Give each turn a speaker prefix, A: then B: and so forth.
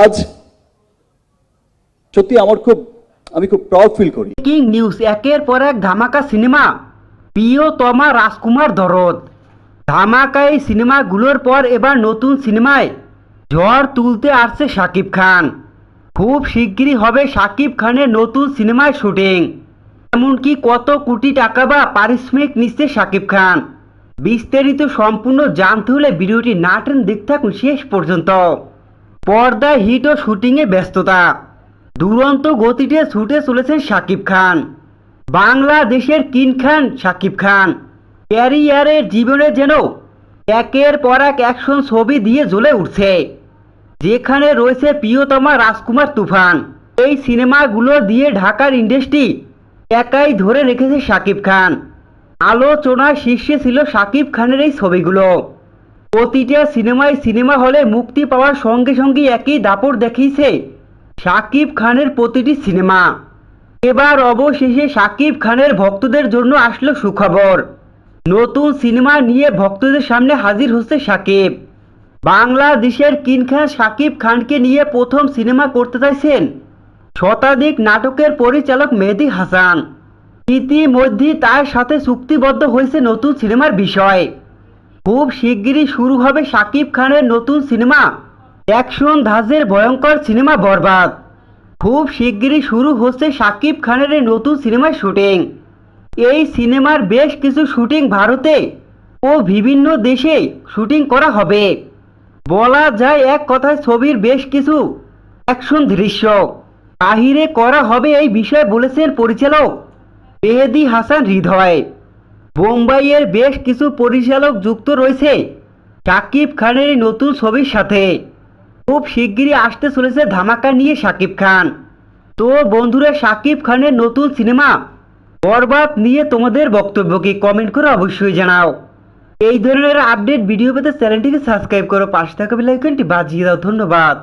A: আজ সত্যি আমার খুব, আমি খুব প্রাউড ফিল করি।
B: ব্রেকিং নিউজ একের পর এক ধামাকা সিনেমা। প্রিয়তমা রাজকুমার দরদ। ধামাকা এই সিনেমাগুলোর পর এবার নতুন সিনেমায় ঝড় তুলতে আসছে শাকিব খান। খুব শিগগিরই হবে শাকিব খানের নতুন সিনেমায় শুটিং। এমনকি কত কোটি টাকা বা পারিশ্রমিক নিচ্ছে শাকিব খান। বিস্তারিত সম্পূর্ণ জানতে হলে ভিডিওটি না টেন দেখতে থাকুন শেষ পর্যন্ত। পর্দায় হিট ও শুটিংয়ে ব্যস্ততা। দুরন্ত গতিতে ছুটে চলেছেন শাকিব খান। বাংলাদেশের কিং খান শাকিব খান। ক্যারিয়ারের জীবনে যেন একের পর এক অ্যাকশন ছবি দিয়ে জ্বলে উঠছে। যেখানে রয়েছে প্রিয়তমা রাজকুমার তুফান। এই সিনেমাগুলো দিয়ে ঢাকার ইন্ডাস্ট্রি একাই ধরে রেখেছে শাকিব খান। আলোচনার শীর্ষে ছিল শাকিব খানের এই ছবিগুলো। প্রতিটা সিনেমায় সিনেমা হলে মুক্তি পাওয়ার সঙ্গে সঙ্গে একই দাপট দেখিয়েছে শাকিব খানের প্রতিটি সিনেমা। এবার অবশেষে শাকিব খানের ভক্তদের জন্য আসলো সুখবর। নতুন সিনেমা নিয়ে ভক্তদের সামনে হাজির হচ্ছে শাকিব বাংলাদেশের কিং খান শাকিব খানকে নিয়ে প্রথম সিনেমা করতে চাইছেন শতাধিক নাটকের পরিচালক মেহেদি হাসান। ইতিমধ্যে তার সাথে চুক্তিবদ্ধ হয়েছে নতুন সিনেমার বিষয়। খুব শিগগিরই শুরু হবে শাকিব খানের নতুন সিনেমা। অ্যাকশন ধাজের ভয়ঙ্কর সিনেমা বরবাদ। খুব শিগগিরই শুরু হচ্ছে শাকিব খানের এই নতুন সিনেমার শুটিং। এই সিনেমার বেশ কিছু শুটিং ভারতে ও বিভিন্ন দেশে শুটিং করা হবে। বলা যায় এক কথায় ছবির বেশ কিছু অ্যাকশন দৃশ্য। বাহিরে করা হবে এই বিষয়ে বলেছেন পরিচালক মেহেদি হাসান হৃদয়। বোম্বাইয়ের বেশ কিছু পরিচালক যুক্ত রয়েছে। শাকিব খানের নতুন ছবির সাথে। খুব শিগগিরই আসতে চলেছে ধামাকা নিয়ে শাকিব খান। তো বন্ধুরা শাকিব খানের নতুন সিনেমা বরবাদ নিয়ে তোমাদের বক্তব্য কি কমেন্ট করে অবশ্যই জানাও। এই ধরনের আপডেট ভিডিও পেতে চ্যানেলটিকে সাবস্ক্রাইব করো, পাশে থাকা বেল আইকনটি বাজিয়ে দাও। ধন্যবাদ।